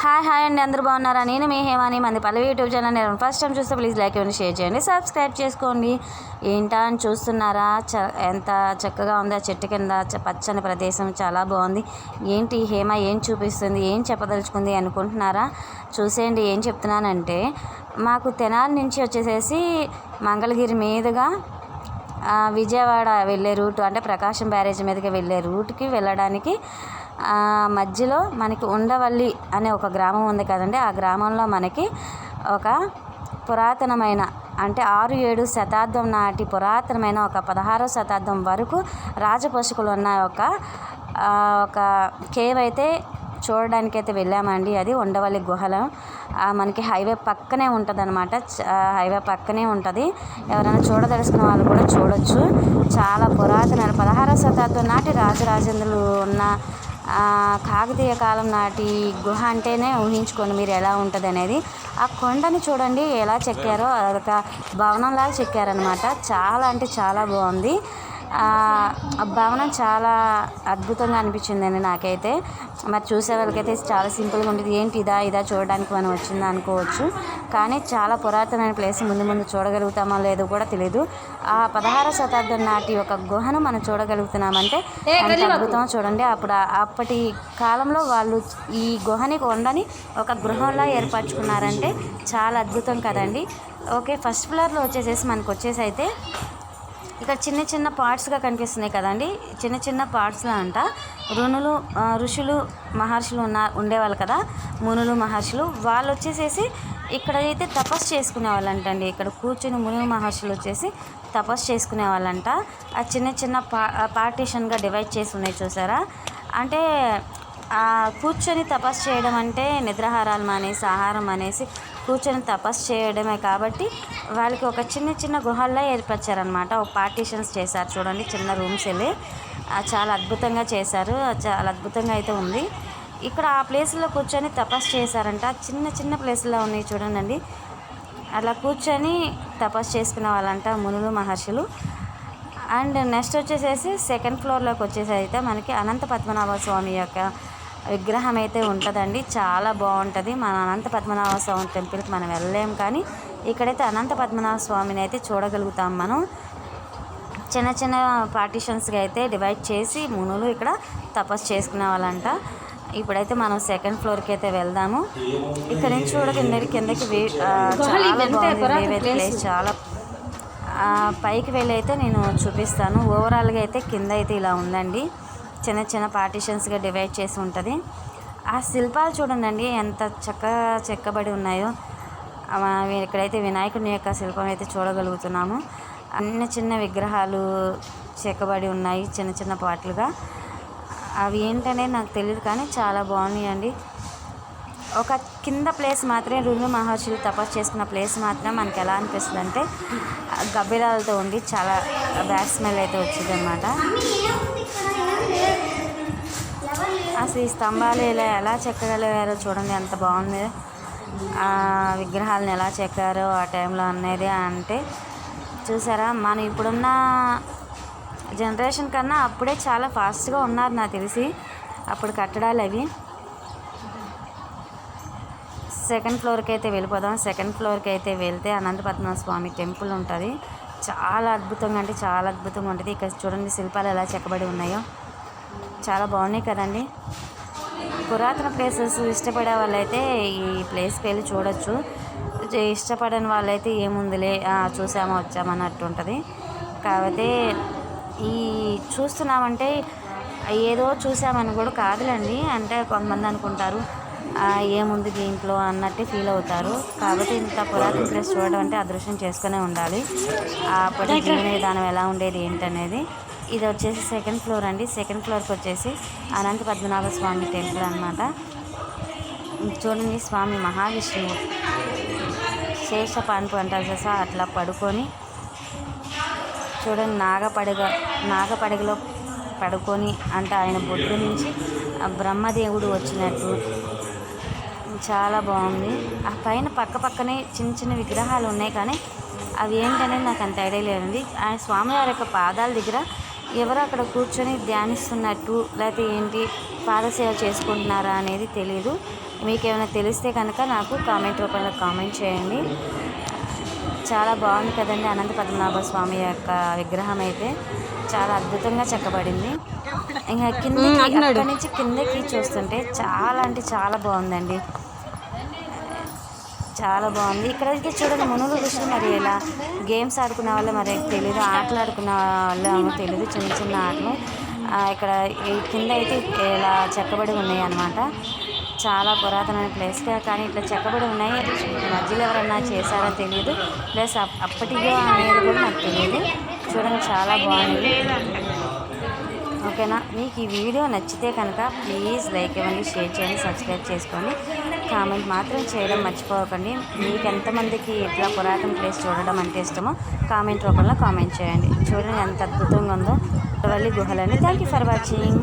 Hi hi అండి. అందరూ బాగున్నారా? నేను మీ హేమాని మంది పల్లవి యూట్యూబ్ ఛానల్. నేను ఫస్ట్ టైం చూస్తే ప్లీజ్ లైక్ ఇవ్వండి షేర్ చేయండి సబ్స్క్రైబ్ చేసుకోండి. ఏంటా అని చూస్తున్నారా? చ ఎంత చక్కగా ఉంది ఆ చెట్టు కింద చ- పచ్చని ప్రదేశం చాలా బాగుంది. ఏంటి హేమ ఏం చూపిస్తుంది? ఏం చెప్పదలుచుకుంది అనుకుంటున్నారా? చూసేయండి ఏం చెప్తున్నానంటే మాకు తెనాలి నుంచి వచ్చేసేసి మంగళగిరి మీదుగా విజయవాడ వెళ్ళే రూట్ అంటే ప్రకాశం బ్యారేజ్ మీదకి వెళ్ళే రూట్కి వెళ్ళడానికి మధ్యలో మనకి ఉండవల్లి అనే ఒక గ్రామం ఉంది కదండి. ఆ గ్రామంలో మనకి ఒక పురాతనమైన అంటే ఆరు ఏడు శతాబ్దం నాటి పురాతనమైన ఒక పదహారో శతాబ్దం వరకు రాజపోషకులు ఉన్న ఒక ఒక కేవ్ అయితే చూడడానికి అయితే వెళ్ళామండి. అది ఉండవల్లి గుహలో. మనకి హైవే పక్కనే ఉంటుంది అనమాట హైవే పక్కనే ఉంటుంది. ఎవరైనా చూడదలుచుకున్న వాళ్ళు కూడా చూడొచ్చు. చాలా పురాతన పదహారవ శతాబ్దం నాటి రాజరాజేంద్రులు ఉన్న కాకతీయ కాలం నాటి గుహ అంటేనే ఊహించుకోండి మీరు ఎలా ఉంటుంది అనేది ఆ కొండని చూడండి ఎలా చెక్కారో అదొక భవనంలాగా చెక్కారనమాట చాలా అంటే చాలా బాగుంది. భవనం చాలా అద్భుతంగా అనిపించిందండి నాకైతే. మరి చూసే వాళ్ళకైతే చాలా సింపుల్గా ఉంటుంది ఏంటి ఇదా ఇదా చూడడానికి మనం వచ్చిందా అనుకోవచ్చు. కానీ చాలా పురాతనమైన ప్లేస్ ముందు ముందు చూడగలుగుతామో లేదో కూడా తెలియదు ఆ పదహార శతాబ్దం నాటి ఒక గుహను మనం చూడగలుగుతున్నామంటే ఎంత అద్భుతమో చూడండి. అప్పుడు అప్పటి కాలంలో వాళ్ళు ఈ గుహని కొండని ఒక గృహంలా ఏర్పరచుకున్నారంటే చాలా అద్భుతం కదండి. ఓకే ఫస్ట్ ఫ్లోర్లో వచ్చేసేసి మనకు వచ్చేసి అయితే ఇక్కడ చిన్న చిన్న పార్ట్స్గా కనిపిస్తున్నాయి కదండి. చిన్న చిన్న పార్ట్స్లో అంట. రుణులు ఋషులు మహర్షులు ఉన్న ఉండేవాళ్ళు కదా. మునులు మహర్షులు వాళ్ళు వచ్చేసేసి ఇక్కడ అయితే తపస్సు చేసుకునే వాళ్ళంటండి. ఇక్కడ కూర్చుని మునులు మహర్షులు వచ్చేసి తపస్సు చేసుకునే వాళ్ళంట. ఆ చిన్న చిన్న పా పార్టీషన్గా డివైడ్ చేసి ఉన్నాయి చూసారా? అంటే కూర్చొని తపస్సు చేయడం అంటే నిద్రాహారాలు మానేసి ఆహారం అనేసి కూర్చొని తపస్సు చేయడమే కాబట్టి వాళ్ళకి ఒక చిన్న చిన్న గుహల్లో ఏర్పరిచారనమాట ఒక పార్టీషన్స్ చేశారు చూడండి చిన్న రూమ్స్ వెళ్ళి. చాలా అద్భుతంగా చేశారు. చాలా అద్భుతంగా అయితే ఉంది. ఇక్కడ ఆ ప్లేస్లో కూర్చొని తపస్సు చేశారంట. చిన్న చిన్న ప్లేస్లో ఉన్నాయి చూడండి అలా కూర్చొని తపస్సు చేసుకునే వాళ్ళంట మునులు మహర్షులు. అండ్ నెక్స్ట్ వచ్చేసేసి సెకండ్ ఫ్లోర్లోకి వచ్చేసి అయితే మనకి అనంత పద్మనాభ స్వామి యొక్క విగ్రహం అయితే ఉంటుందండి. చాలా బాగుంటుంది. మన అనంత పద్మనాభ స్వామి టెంపుల్కి మనం వెళ్ళలేం కానీ ఇక్కడైతే అనంత పద్మనాభ స్వామిని అయితే చూడగలుగుతాం మనం. చిన్న చిన్న పార్టీషన్స్గా అయితే డివైడ్ చేసి మునులు ఇక్కడ తపస్సు చేసుకునే వాళ్ళంట. ఇప్పుడైతే మనం సెకండ్ ఫ్లోర్కి అయితే వెళ్దాము. ఇక్కడ నుంచి చూడకండి కిందకి చాలా బాగుంది. ప్లేస్ చాలా ఆ, పైకి వెళ్ళి అయితే నేను చూపిస్తాను. ఓవరాల్గా అయితే కింద అయితే ఇలా ఉందండి. చిన్న చిన్న పార్టీషన్స్గా డివైడ్ చేసి ఉంటుంది. ఆ శిల్పాలు చూడండి ఎంత చక్కగా చెక్కబడి ఉన్నాయో. ఇక్కడైతే వినాయకుని యొక్క శిల్పం అయితే చూడగలుగుతున్నాము. అన్ని చిన్న విగ్రహాలు చెక్కబడి ఉన్నాయి చిన్న చిన్న పాటలుగా. అవి ఏంటనేది నాకు తెలియదు కానీ చాలా బాగున్నాయండి. ఒక కింద ప్లేస్ మాత్రమే రుణు మహర్షులు తపస్సు చేసుకున్న ప్లేస్ మాత్రం మనకి ఎలా అనిపిస్తుంది అంటే గబ్బిలాలతో ఉండి చాలా బ్యాడ్ స్మెల్ అయితే వచ్చింది అనమాట అసలు ఈ స్తంభాలు ఇలా ఎలా చెక్కగలిగారో చూడండి ఎంత బాగుంది. ఆ విగ్రహాలను ఎలా చెక్కారో ఆ టైంలో అనేది అంటే చూసారా? మనం ఇప్పుడున్న జనరేషన్ కన్నా అప్పుడే చాలా ఫాస్ట్గా ఉన్నారు నాకు తెలిసి. అప్పుడు కట్టడాలు అవి. సెకండ్ ఫ్లోర్కి అయితే వెళ్ళిపోదాం. సెకండ్ ఫ్లోర్కి అయితే వెళ్తే అనంతపద్మ స్వామి టెంపుల్ ఉంటుంది. చాలా అద్భుతంగా అంటే చాలా అద్భుతంగా ఉంటుంది. ఇక్కడ చూడండి శిల్పాలు ఎలా చెక్కబడి ఉన్నాయో. చాలా బాగున్నాయి కదండి. పురాతన ప్లేసెస్ ఇష్టపడే వాళ్ళైతే ఈ ప్లేస్కి వెళ్ళి చూడొచ్చు. ఇష్టపడని వాళ్ళైతే ఏముందిలే చూసామా వచ్చామా అన్నట్టు ఉంటుంది. కాకపోతే ఈ చూస్తున్నామంటే ఏదో చూసామని కూడా కాదులేండి. అంటే కొంతమంది అనుకుంటారు "ఆ, ఏముంది దీంట్లో అన్నట్టు ఫీల్ అవుతారు. కాబట్టి ఇంత పురాతన ప్లేస్ చూడడం అంటే అదృష్టం చేసుకునే ఉండాలి. అప్పటి జీవన విధానం ఎలా ఉండేది ఏంటనేది ఇది వచ్చేసి సెకండ్ ఫ్లోర్ అండి. సెకండ్ ఫ్లోర్కి వచ్చేసి అనంత పద్మనాభ స్వామి టెంపుల్ అనమాట చూడండి స్వామి మహావిష్ణువు. శేషపాన్పు అంటారు చేసా అట్లా పడుకొని చూడండి నాగపడగ నాగపడగలో పడుకొని అంటే ఆయన బొడ్డు నుంచి ఆ బ్రహ్మదేవుడు వచ్చినట్టు. చాలా బాగుంది. ఆ పైన పక్క పక్కనే చిన్న చిన్న విగ్రహాలు ఉన్నాయి కానీ అవి ఏంటనేది నాకు అంత ఐడియా లేదండి. ఆయన స్వామివారి యొక్క పాదాల దగ్గర ఎవరు అక్కడ కూర్చొని ధ్యానిస్తున్నట్టు లేకపోతే ఏంటి పాదసేవ చేసుకుంటున్నారా అనేది తెలియదు మీకు ఏమైనా తెలిస్తే కనుక నాకు కామెంట్ రూపంలో కామెంట్ చేయండి. చాలా బాగుంది కదండి అనంత పద్మనాభ స్వామి యొక్క విగ్రహం అయితే. చాలా అద్భుతంగా చెక్కబడింది. ఇంకా కిందకి అక్కడి నుంచి కిందకి చూస్తుంటే చాలా అంటే చాలా బాగుందండి. చాలా బాగుంది. ఇక్కడ అయితే చూడండి మునులు ఋషులు మరి ఇలా గేమ్స్ ఆడుకునే వాళ్ళు మరి తెలియదు ఆటలు ఆడుకునే వాళ్ళు ఏమో తెలియదు చిన్న చిన్న ఆటలు. ఇక్కడ ఈ కింద అయితే ఇలా చెక్కబడి ఉన్నాయి అనమాట చాలా పురాతనమైన ప్లేస్ కానీ ఇట్లా చెక్కబడి ఉన్నాయి. మధ్యలో ఎవరన్నా చేశారో తెలియదు ప్లస్ అప్- అప్పటిగా అనేది కూడా నాకు తెలియదు చూడండి చాలా బాగుంది. ఓకేనా? మీకు ఈ వీడియో నచ్చితే కనుక ప్లీజ్ లైక్ ఇవ్వండి షేర్ చేయండి సబ్స్క్రైబ్ చేసుకోండి. కామెంట్ మాత్రం చేయడం మర్చిపోకండి. మీకు ఎంతమందికి ఇట్లా పురాతన ప్లేస్ చూడడం అంటే ఇష్టమో కామెంట్ రూపంలో కామెంట్ చేయండి. చూడండి ఎంత అద్భుతంగా ఉందో. వెళ్ళి గుహలని. Thank you for watching